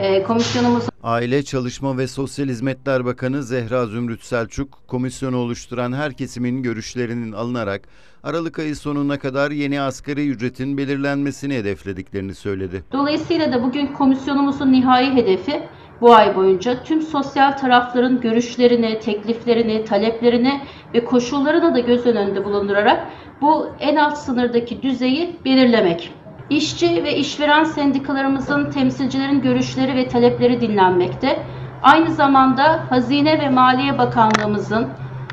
E, komisyonumuz Aile, Çalışma ve Sosyal Hizmetler Bakanı Zehra Zümrüt Selçuk, komisyonu oluşturan her kesimin görüşlerinin alınarak Aralık ayı sonuna kadar yeni asgari ücretin belirlenmesini hedeflediklerini söyledi. Dolayısıyla da bugün komisyonumuzun nihai hedefi bu ay boyunca tüm sosyal tarafların görüşlerini, tekliflerini, taleplerini ve koşullarını da göz önünde bulundurarak bu en alt sınırdaki düzeyi belirlemek. İşçi ve işveren sendikalarımızın temsilcilerin görüşleri ve talepleri dinlenmekte. Aynı zamanda Hazine ve Maliye Bakanlığımızın,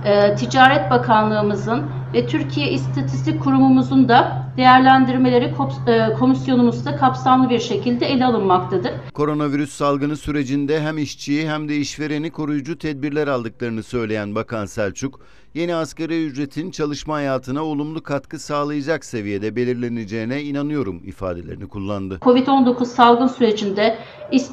e, Ticaret Bakanlığımızın ve Türkiye İstatistik Kurumumuzun da değerlendirmeleri e, komisyonumuzda kapsamlı bir şekilde ele alınmaktadır. Koronavirüs salgını sürecinde hem işçiyi hem de işvereni koruyucu tedbirler aldıklarını söyleyen Bakan Selçuk, yeni asgari ücretin çalışma hayatına olumlu katkı sağlayacak seviyede belirleneceğine inanıyorum ifadelerini kullandı. Covid-19 salgın sürecinde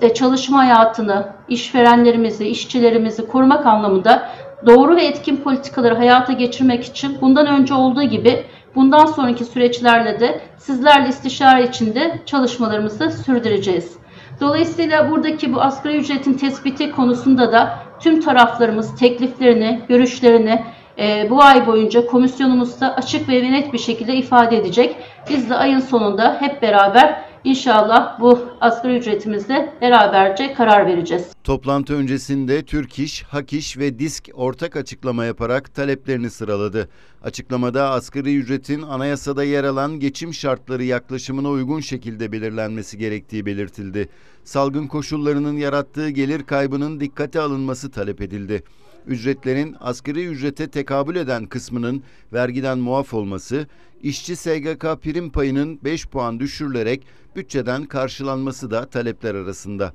e, çalışma hayatını, işverenlerimizi, işçilerimizi korumak anlamında doğru ve etkin politikaları hayata geçirmek için bundan önce olduğu gibi bundan sonraki süreçlerle de sizlerle istişare içinde çalışmalarımızı sürdüreceğiz. Dolayısıyla buradaki bu asgari ücretin tespiti konusunda da tüm taraflarımız tekliflerini, görüşlerini e, bu ay boyunca komisyonumuzda açık ve net bir şekilde ifade edecek. Biz de ayın sonunda hep beraber İnşallah bu asgari ücretimizde beraberce karar vereceğiz. Toplantı öncesinde Türk İş, Hak İş ve Disk ortak açıklama yaparak taleplerini sıraladı. Açıklamada asgari ücretin anayasada yer alan geçim şartları yaklaşımına uygun şekilde belirlenmesi gerektiği belirtildi. Salgın koşullarının yarattığı gelir kaybının dikkate alınması talep edildi ücretlerin asgari ücrete tekabül eden kısmının vergiden muaf olması, işçi SGK prim payının 5 puan düşürülerek bütçeden karşılanması da talepler arasında.